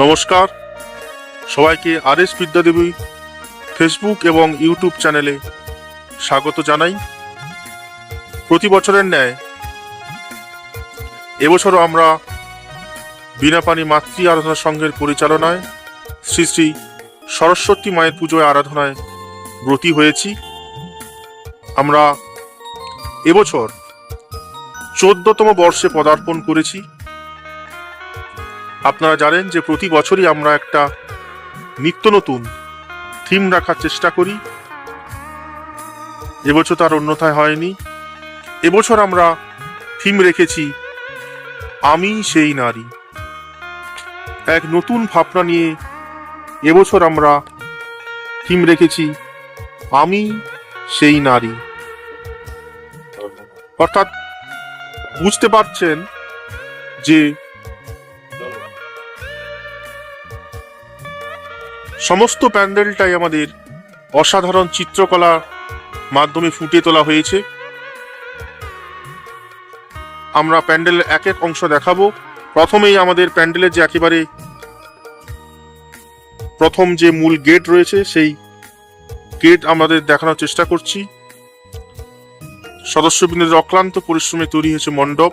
নমস্কার। সবাইকে আর এস বিদ্যাদেবী ফেসবুক এবং ইউটিউব চ্যানেলে স্বাগত জানাই। প্রতি বছরের ন্যায় এবছরও আমরা বিনাপানি মাতৃ আরাধনা সংঘের পরিচালনায় শ্রী শ্রী সরস্বতী মায়ের পুজোয় আরাধনায় ব্রতী হয়েছি। আমরা এবছর চোদ্দতম বর্ষে পদার্পণ করেছি। আপনারা জানেন যে প্রতি বছরই আমরা একটা নিত্য নতুন থিম রাখার চেষ্টা করি। এবছর তার অন্যথায় হয়নি। এবছর আমরা থিম রেখেছি, আমি সেই নারী। এক নতুন ভাবনা নিয়ে এবছর আমরা থিম রেখেছি আমি সেই নারী। অর্থাৎ বুঝতে পারছেন যে সমস্ত প্যান্ডেলটাই আমাদের অসাধারণ চিত্রকলার মাধ্যমে ফুটিয়ে তোলা হয়েছে। আমরা প্যান্ডেলের এক এক অংশ দেখাবো। প্রথমেই আমাদের প্যান্ডেলের যে একেবারে প্রথম যে মূল গেট রয়েছে, সেই গেট আমাদের দেখানোর চেষ্টা করছি। সদস্যবৃন্দের অক্লান্ত পরিশ্রমে তৈরি হয়েছে মণ্ডপ।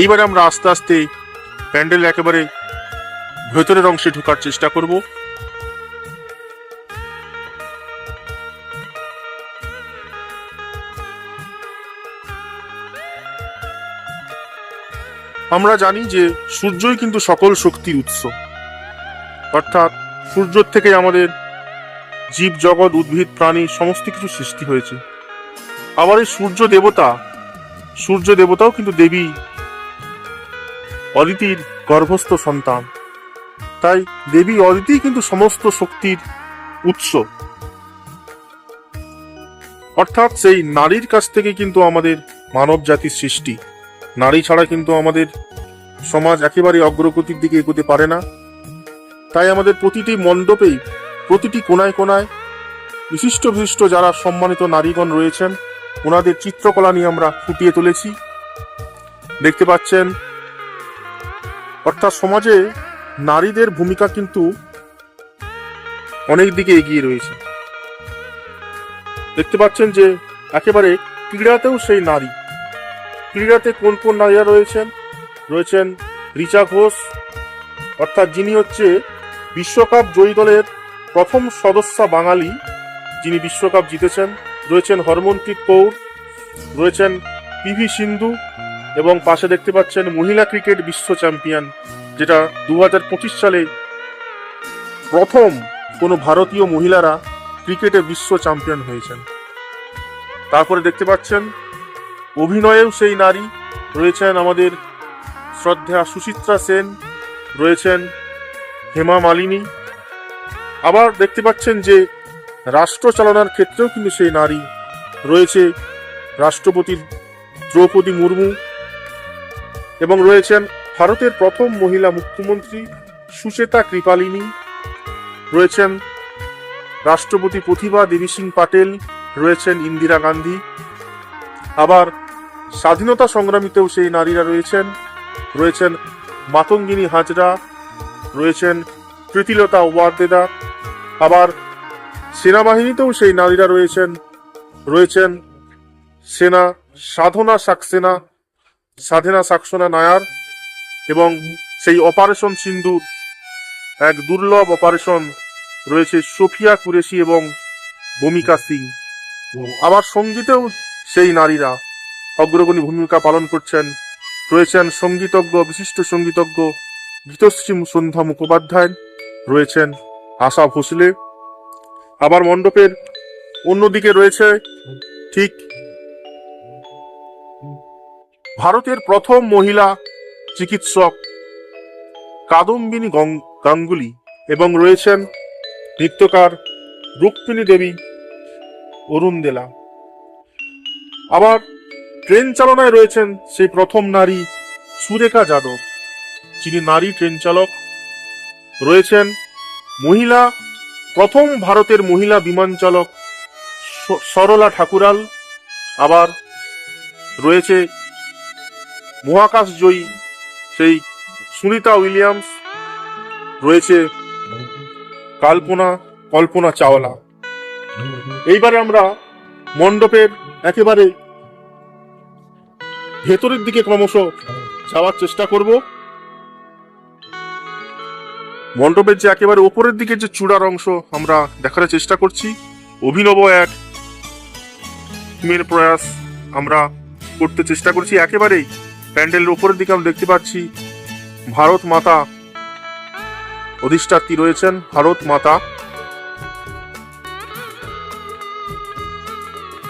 এইবারে আমরা আস্তে আস্তে প্যান্ডেল একেবারে ভেতরের অংশে ঢোকার চেষ্টা করব। আমরা জানি যে সূর্যই কিন্তু সকল শক্তির উৎস। অর্থাৎ সূর্য থেকে আমাদের জীব জগৎ, উদ্ভিদ, প্রাণী সমস্ত কিছু সৃষ্টি হয়েছে। আবার এই সূর্য দেবতা, সূর্য দেবতাও কিন্তু দেবী অদিতির গর্ভস্থ সন্তান। তাই দেবী অদিতি কিন্তু সমস্ত শক্তির উৎস। অর্থাৎ সেই নারীর কাছ থেকে কিন্তু আমাদের মানব জাতির সৃষ্টি। নারী ছাড়া কিন্তু আমাদের সমাজ একেবারে অগ্রগতির দিকে এগোতে পারে না। তাই আমাদের প্রতিটি মণ্ডপেই, প্রতিটি কোনায় কোনায় বিশিষ্ট বিশিষ্ট যারা সম্মানিত নারীগণ রয়েছেন, ওনাদের চিত্রকলা নিয়ে আমরা ফুটিয়ে তুলেছি। দেখতে পাচ্ছেন, অর্থাৎ সমাজে নারীদের ভূমিকা কিন্তু অনেক দিকে এগিয়ে রয়েছে। দেখতে পাচ্ছেন যে, একেবারে ক্রীড়াতেও সেই নারী। ক্রীড়াতে কোন কোন নারীরা রয়েছেন? রয়েছেন রিচা ঘোষ, অর্থাৎ যিনি হচ্ছে বিশ্বকাপ জয়ী দলের প্রথম সদস্যা বাঙালি যিনি বিশ্বকাপ জিতেছেন, রয়েছেন হরমনপ্রীত কৌর, রয়েছেন পিভি সিন্ধু এবং পাশে দেখতে পাচ্ছেন মহিলা ক্রিকেট বিশ্ব চ্যাম্পিয়ন, যেটা দু হাজার পঁচিশ সালে প্রথম কোনো ভারতীয় মহিলারা ক্রিকেটে বিশ্ব চ্যাম্পিয়ন হয়েছেন। তারপরে দেখতে পাচ্ছেন অভিনয়েও সেই নারী, রয়েছেন আমাদের শ্রদ্ধা সুচিত্রা সেন, রয়েছেন হেমা মালিনী, আবার দেখতে পাচ্ছেন যে রাষ্ট্র চালনার ক্ষেত্রেও কিন্তু সেই নারী রয়েছে। রাষ্ট্রপতির দ্রৌপদী মুর্মু এবং রয়েছেন ভারতের প্রথম মহিলা মুখ্যমন্ত্রী সুচেতা কৃপালিনী, রয়েছেন রাষ্ট্রপতি প্রতিভা দেবী সিং পাটেল, রয়েছেন ইন্দিরা গান্ধী। আবার স্বাধীনতা সংগ্রামীতেও সেই নারীরা রয়েছেন রয়েছেন মাতঙ্গিনী হাজরা রয়েছেন প্রীতিলতা ওয়ার্দেদা। আবার সেনাবাহিনীতেও সেই নারীরা রয়েছেন রয়েছেন সেনা সাধনা সাকসেনা সাধনা সাকসেনা নায়ার এবং সেই অপারেশন সিন্ধুর এক দুর্লভ অপারেশন রয়েছে সোফিয়া কুরেশি এবং ভূমিকা সিং। আবার সঙ্গীতেও সেই নারীরা অগ্রগণী ভূমিকা পালন করছেন, রয়েছেন সঙ্গীতজ্ঞ, বিশিষ্ট সঙ্গীতজ্ঞ গীতশ্রী সন্ধ্যা মুখোপাধ্যায় রয়েছেন আশা ভোসলে। আবার মণ্ডপের অন্যদিকে রয়েছে ঠিক ভারতের প্রথম মহিলা চিকিৎসক কাদম্বিনী গাঙ্গুলি এবং রয়েছেন নৃত্যকার রুক্মিণী দেবী অরুণদেলা। আবার ট্রেন চালনায় রয়েছেন সেই প্রথম নারী সুরেখা যাদব। যিনি নারী ট্রেন চালক, রয়েছেন মহিলা, প্রথম ভারতের মহিলা বিমান চালক সরলা ঠাকুরাল, আবার রয়েছে মহাকাশ জয়ী সেই সুনিতা উইলিয়ামস, রয়েছে কাল্পনা, কল্পনা চাওলা। এইবারে আমরা মণ্ডপের একেবারে ভেতরের দিকে ক্রমশ যাওয়ার চেষ্টা করব। মণ্ডপের যে একেবারে ওপরের দিকে যে চূড়ার অংশ আমরা দেখার চেষ্টা করছি, অভিনব এক থিমের প্রয়াস আমরা করতে চেষ্টা করছি। একেবারেই প্যান্ডেলের ওপরের দিকে আমরা দেখতে পাচ্ছি ভারত মাতা অধিষ্ঠাত্রী রয়েছেন, ভারত মাতা।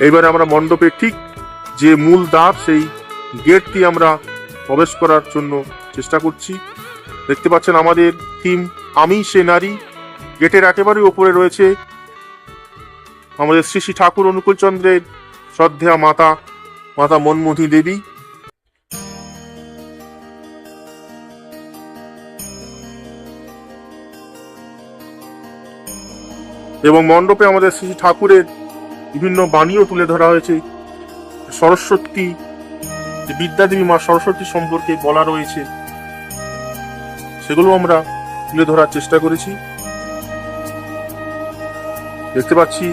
এইবারে আমরা মণ্ডপের ঠিক যে মূল দ্বার, সেই গেট দিয়ে আমরা প্রবেশ করার জন্য চেষ্টা করছি। দেখতে পাচ্ছেন আমাদের থিম আমি সে নারী। গেটের একেবারে উপরে রয়েছে আমাদের শ্রী শ্রী ঠাকুর অনুকূল চন্দ্রের শ্রদ্ধেয়া মাতা মাতা মনমোহনী দেবী। এবং মণ্ডপে আমাদের শ্রী ঠাকুরের বিভিন্ন বাণীও তুলে ধরা হয়েছে। সরস্বতী বিদ্যাদেবী মা সরস্বতী সম্পর্কে বলা রয়েছে, সেগুলো আমরা তুলে ধরার চেষ্টা করেছি। দেখতে পাচ্ছি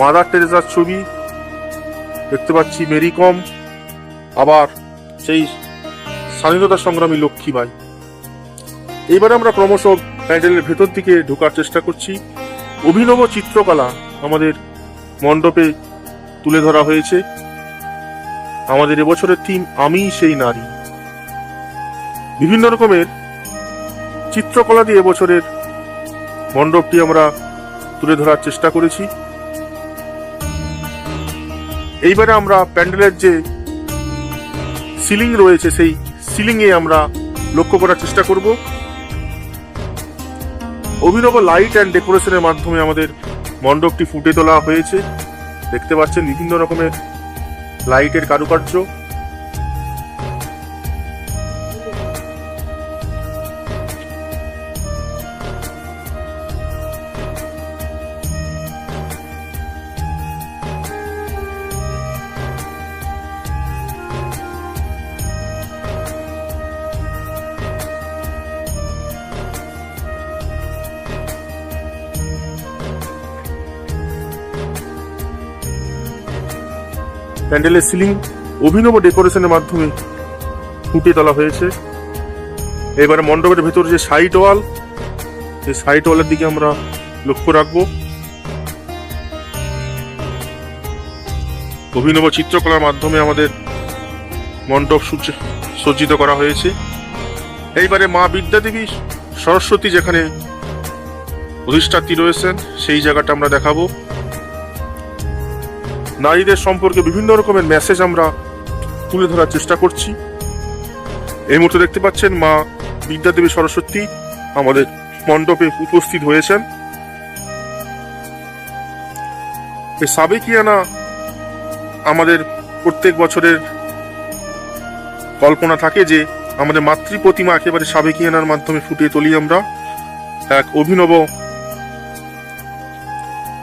মাদার টেরেসার ছবি, দেখতে পাচ্ছি মেরি কম, আবার সেই স্বাধীনতা সংগ্রামী লক্ষ্মীবাই এইবারে আমরা ক্রমশ প্যান্ডেলের ভেতর দিকে ঢোকার চেষ্টা করছি। অভিনব চিত্রকলা আমাদের মণ্ডপে তুলে ধরা হয়েছে। আমাদের এবছরের থিম আমি সেই নারী। বিভিন্ন রকমের চিত্রকলা দিয়ে এবছরের মণ্ডপটি আমরা তুলে ধরার চেষ্টা করেছি। এইবারে আমরা প্যান্ডেলের যে সিলিং রয়েছে, সেই সিলিং এ আমরা লক্ষ্য করার চেষ্টা করব। অভিনব লাইট অ্যান্ড ডেকোরেশনের মাধ্যমে আমাদের মণ্ডপটি ফুটে তোলা হয়েছে। দেখতে পাচ্ছেন বিভিন্ন রকমের লাইটের কারুকার্য। প্যান্ডেলের সিলিং অভিনব ডেকোরেশনের মাধ্যমে ফুটিয়ে তোলা হয়েছে। এবারে মণ্ডপের ভেতর যে সাইড ওয়াল সেই সাইড ওয়ালের দিকে আমরা লক্ষ্য রাখব। অভিনব চিত্রকলার মাধ্যমে আমাদের মণ্ডপ সজ্জিত করা হয়েছে। এইবারে মা বিদ্যাদেবী সরস্বতী যেখানে অধিষ্ঠাত্রী রয়েছেন, সেই জায়গাটা আমরা দেখাবো। নারীদের সম্পর্কে বিভিন্ন রকমের মেসেজ আমরা তুলে ধরার চেষ্টা করছি। এই মুহূর্তে দেখতে পাচ্ছেন মা বিদ্যাদেবী সরস্বতী আমাদের মণ্ডপে উপস্থিত হয়েছেন। সাবেকিয়ানা আমাদের প্রত্যেক বছরের কল্পনা থাকে যে আমাদের মাতৃ প্রতিমা একেবারে সাবেকিয়ানার মাধ্যমে ফুটিয়ে তুলি আমরা। এক অভিনব,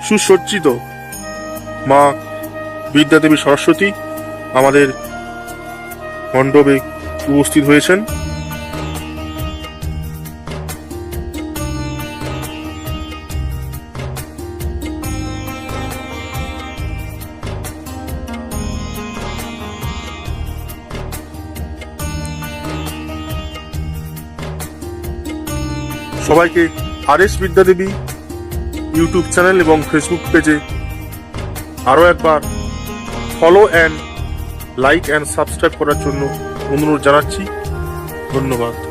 সুসজ্জিত মা বিদ্যাদেবী সরস্বতী আমাদের মণ্ডপে উপস্থিত হয়েছেন। সবাইকে আর এস বিদ্যাদেবী ইউটিউব চ্যানেল এবং ফেসবুক পেজে আরও একবার follow and like and subscribe করার জন্য অনুরোধ জানাচ্ছি। ধন্যবাদ।